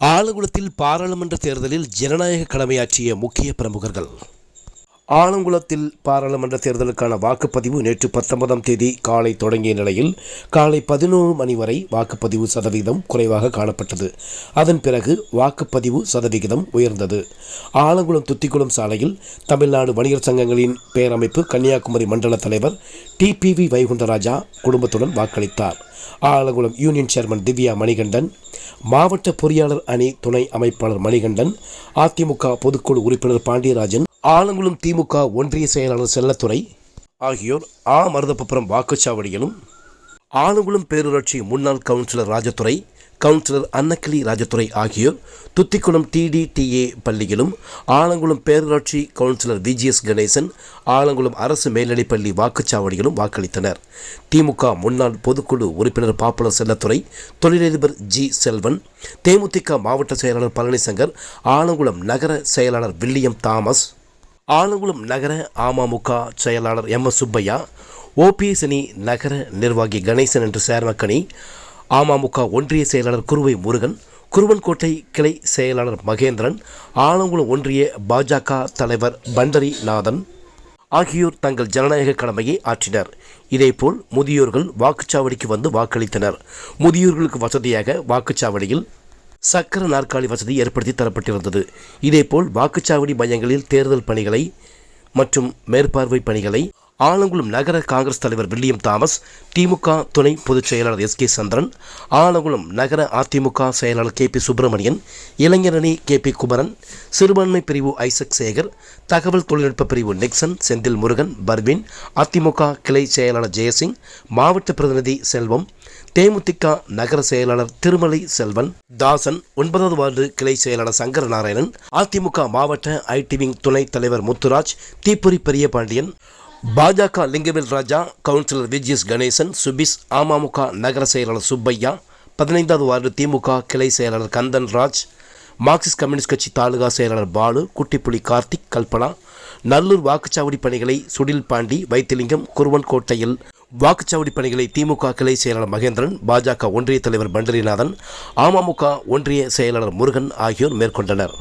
ஆலங்குளத்தில் பாராளுமன்ற தேர்தலில் ஜனநாயக கடமையாற்றிய முக்கிய பிரமுகர்கள். ஆலங்குளத்தில் பாராளுமன்ற தேர்தலுக்கான வாக்குப்பதிவு நேற்று பத்தொன்பதாம் தேதி காலை தொடங்கிய நிலையில் காலை பதினோரு மணி வரை வாக்குப்பதிவு சதவீதம் குறைவாக காணப்பட்டது. அதன் பிறகு வாக்குப்பதிவு சதவிகிதம் உயர்ந்தது. ஆலங்குளம் துத்திக்குளம் சாலையில் தமிழ்நாடு வணிகர் சங்கங்களின் பேரமைப்பு கன்னியாகுமரி மண்டல தலைவர் டிபிவி வைகுண்டராஜா குடும்பத்துடன் வாக்களித்தார். ஆலங்குளம் யூனியன் சேர்மன் திவ்யா மணிகண்டன் மாவட்ட பொறியாளர் அணி துணை அமைப்பாளர் மணிகண்டன் அதிமுக பொதுக்குழு உறுப்பினர் பாண்டியராஜன் ஆலங்குளம் திமுக ஒன்றிய செயலாளர் செல்லத்துறை ஆகியோர் ஆ மருதப்பபுரம் வாக்குச்சாவடியிலும் ஆலங்குளம் பேரூராட்சி முன்னாள் கவுன்சிலர் ராஜதுரை கவுன்சிலர் அன்னக்கிளி ராஜதுரை ஆகியோர் துத்திக்குளம் டிடிடிஏ பள்ளியிலும் ஆலங்குளம் பேரூராட்சி கவுன்சிலர் விஜிஎஸ் கணேசன் ஆலங்குளம் அரசு மேல்நிலைப்பள்ளி வாக்குச்சாவடியிலும் வாக்களித்தனர். திமுக முன்னாள் பொதுக்குழு உறுப்பினர் பாப்புலர் செல்லத்துறை தொழிலதிபர் ஜி செல்வன் தேமுதிக மாவட்ட செயலாளர் பழனிசங்கர் ஆலங்குளம் நகர செயலாளர் வில்லியம் தாமஸ் ஆலங்குளம் நகர அமமுக செயலாளர் எம் எஸ் சுப்பையா ஓபிஎஸ் அணி நகர நிர்வாகி கணேசன் என்று சேர்மக்கணி அமமுக ஒன்றிய செயலாளர் குருவை முருகன் குருவன்கோட்டை கிளை செயலாளர் மகேந்திரன் ஆலங்குளம் ஒன்றிய பாஜக தலைவர் பண்டரி நாதன் ஆகியோர் தங்கள் ஜனநாயக கடமையை ஆற்றினர். இதேபோல் முதியோர்கள் வாக்குச்சாவடிக்கு வந்து வாக்களித்தனர். முதியோர்களுக்கு வசதியாக வாக்குச்சாவடியில் சக்கர நாற்காலி வசதி ஏற்படுத்தி தரப்பட்டிருந்தது. இதேபோல் வாக்குச்சாவடி மையங்களில் தேர்தல் பணிகளை மற்றும் மேற்பார்வை பணிகளை ஆலங்குளம் நகர காங்கிரஸ் தலைவர் வில்லியம் தாமஸ் திமுக துணை பொதுச் செயலாளர் எஸ் கே சந்திரன் ஆலங்குளம் நகர அதிமுக செயலாளர் கே பி சுப்பிரமணியன் இளைஞரணி கே பி குமரன் சிறுபான்மை பிரிவு ஐசக் சேகர் தகவல் தொழில்நுட்ப பிரிவு நிக்சன் செந்தில் முருகன் பர்வின் அதிமுக கிளை செயலாளர் ஜெயசிங் மாவட்ட பிரதிநிதி செல்வம் தேமுதிக நகர செயலாளர் திருமலை செல்வன் தாசன் ஒன்பதாவது வார்டு கிளை செயலாளர் சங்கர நாராயணன் அதிமுக மாவட்ட ஐடி விங் துணைத் தலைவர் முத்துராஜ் தீப்பொறி பெரியபாண்டியன் பாஜக லிங்கவேல் ராஜா கவுன்சிலர் விஜிஎஸ் கணேசன் சுபிஸ் அமமுக நகர செயலாளர் சுப்பையா பதினைந்தாவது வார்டு திமுக கிளை செயலாளர் கந்தன் ராஜ் மார்க்சிஸ்ட் கம்யூனிஸ்ட் கட்சி தாலுகா செயலாளர் பாலு குட்டிப்புலி கார்த்திக் கல்பனா நல்லூர் வாக்குச்சாவடி பணிகளை சுடில் பாண்டி வைத்திலிங்கம் குருவன்கோட்டையில் வாக்குச்சாவடி பணிகளை திமுக கிளை செயலாளர் மகேந்திரன் பாஜக ஒன்றிய தலைவர் பண்டரிநாதன் அமமுக ஒன்றிய செயலாளர் முருகன் ஆகியோர் மேற்கொண்டனர்.